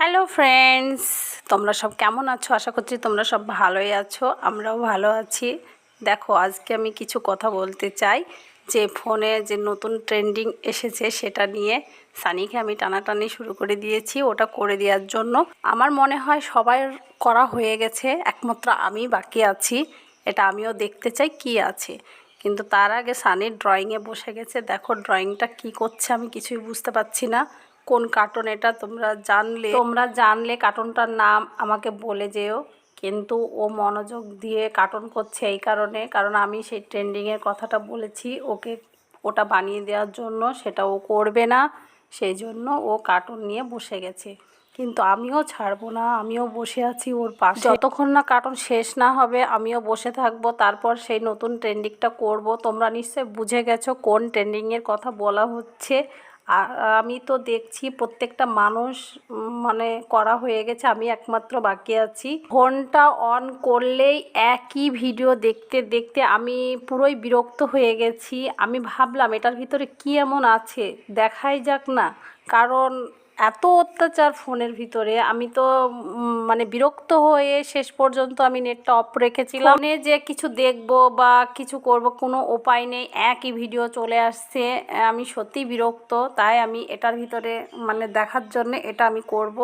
Hello friends তোমরা সব কেমন আছো? আশা করছি তোমরা সব ভালোই আছো। আমরাও ভালো আছি। দেখো, আজকে আমি কিছু কথা বলতে চাই। যে ফোনে যে নতুন ট্রেন্ডিং এসেছে সেটা নিয়ে সানিকে আমি টানাটানি শুরু করে দিয়েছি, ওটা করে দেওয়ার জন্য। আমার মনে হয় সবার করা হয়ে গেছে, একমাত্র আমি বাকি আছি। এটা আমিও দেখতে চাই কি আছে। কিন্তু তার আগে সানির ড্রয়িংয়ে বসে গেছে। দেখো ড্রয়িংটা কি করছে আমি কিছুই বুঝতে পারছি না। কোন কার্টুন এটা তোমরা জানলে? তোমরা জানলে কার্টুনটার নাম আমাকে বলে যেও। কিন্তু ও মনোযোগ দিয়ে কার্টুন করছে এই কারণে কারণ আমি সেই ট্রেন্ডিংয়ের কথাটা বলেছি। ওকে ওটা বানিয়ে দেওয়ার জন্য সেটা ও করবে না সেই জন্য ও কার্টুন নিয়ে বসে গেছে। কিন্তু আমিও ছাড়বো না আমিও বসে আছি ওর পাশে। যতক্ষণ না কার্টুন শেষ না হবে আমিও বসে থাকব তারপর সেই নতুন ট্রেন্ডিংটা করব। তোমরা নিশ্চয়ই বুঝে গেছো কোন ট্রেন্ডিংয়ের কথা বলা হচ্ছে। আমি তো দেখছি প্রত্যেকটা মানুষ মানে করা হয়ে গেছে, আমি একমাত্র বাকি আছি। ফোনটা অন করলেই একই ভিডিও দেখতে দেখতে আমি পুরোই বিরক্ত হয়ে গেছি। আমি ভাবলাম, এটার ভিতরে কি এমন আছে? দেখাই যাক না। কারণ এত অত্যাচার ফোনের ভিতরে। আমি তো মানে বিরক্ত হয়ে শেষ পর্যন্ত আমি নেটটা অফ রেখেছিলাম। ফোনে যে কিছু দেখব বা কিছু করব, কোনো উপায় নেই, একই ভিডিও চলে আসছে। আমি সত্যি বিরক্ত, তাই আমি এটার ভিতরে মানে দেখার জন্য এটা আমি করব।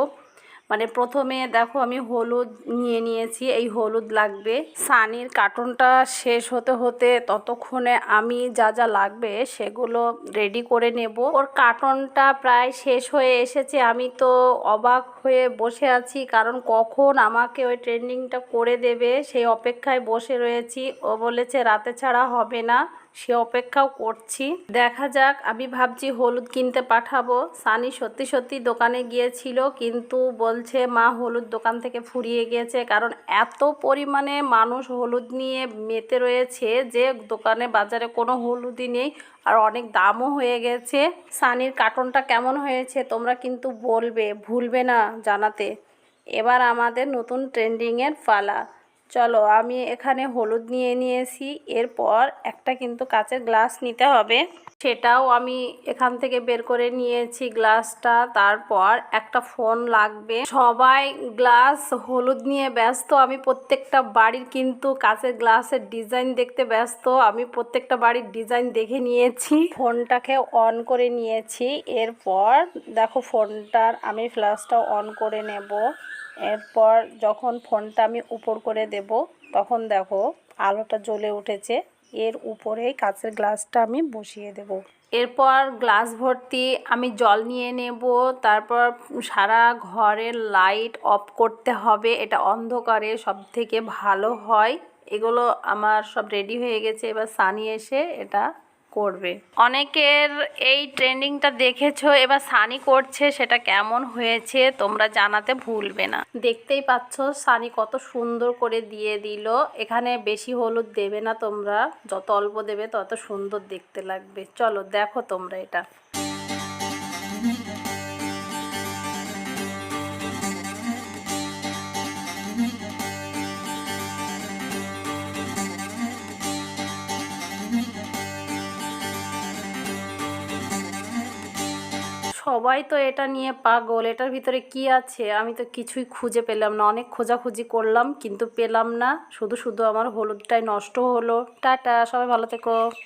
মানে প্রথমে দেখো আমি হলুদ নিয়ে নিয়েছি, এই হলুদ লাগবে। সানির কার্টুনটা শেষ হতে হতে ততক্ষণে আমি যা যা লাগবে সেগুলো রেডি করে নেব। ওর কার্টুনটা প্রায় শেষ হয়ে এসেছে, আমি তো অবাক হয়ে বসে আছি, কারণ কখন আমাকে ওই ট্রেন্ডিংটা করে দেবে? সেই অপেক্ষায় বসে রয়েছি। ও বলেছে, রাতে ছাড়া হবে না। সে অপেক্ষাও করছি। দেখা যাক, আমি ভাবছি হলুদ কিনতে পাঠাবো। সানি সত্যি সত্যি দোকানে গিয়েছিল, কিন্তু বলছে, মা, হলুদ দোকান থেকে ফুরিয়ে গিয়েছে। কারণ এত পরিমাণে মানুষ হলুদ নিয়ে মেতে রয়েছে যে দোকানে বাজারে কোনো হলুদই নেই, আর অনেক দামও হয়ে গেছে। সানির কার্টনটা কেমন হয়েছে তোমরা কিন্তু বলবে, ভুলবে না জানাতে। এবার আমাদের নতুন ট্রেন্ডিংয়ের পালা। চলো আমি এখানে হলুদ নিয়ে নিয়েছি। এরপর একটা কিন্তু কাচের গ্লাস নিতে হবে। সেটাও আমি এখান থেকে বের করে নিয়েছি গ্লাসটা। তারপর একটা ফোন লাগবে। সবাই গ্লাস হলুদ নিয়ে ব্যস্ত। আমি প্রত্যেকটা বাড়ির কিন্তু কাচের গ্লাসের ডিজাইন দেখতে ব্যস্ত। আমি প্রত্যেকটা বাড়ির ডিজাইন দেখে নিয়েছি। ফোনটাকে অন করে নিয়েছি। এরপর দেখো ফোনটার আমি ফ্ল্যাশটা অন করে নেব। এরপর যখন ফোনটা আমি উপর করে দেব, তখন দেখো আলোটা জ্বলে উঠেছে। এর উপরেই কাঁচের গ্লাসটা আমি বসিয়ে দেব। এরপর গ্লাস ভর্তি আমি জল নিয়ে নেব। তারপর সারা ঘরের লাইট অফ করতে হবে। এটা অন্ধকারে সব থেকে ভালো হয়। এগুলো আমার সব রেডি হয়ে গেছে। এবার সানি এসে এটা করবে। অনেকের এই ট্রেন্ডিংটা দেখেছ, এবার সানি করছে, সেটা কেমন হয়েছে তোমরা জানাতে ভুলবে না। দেখতেই পাচ্ছ, সানি কত সুন্দর করে দিয়ে দিল। এখানে বেশি হলুদ দেবে না তোমরা, যত অল্প দেবে তত সুন্দর দেখতে লাগবে। চলো দেখো তোমরা এটা। সবাই তো এটা নিয়ে পাগল, এটার ভিতরে কি আছে? আমি তো কিছুই খুঁজে পেলাম না, অনেক খোঁজাখুঁজি করলাম, কিন্তু পেলাম না। শুধু শুধু আমার হলুদটাই নষ্ট হলো। টাটা, সবাই ভালো থেকো।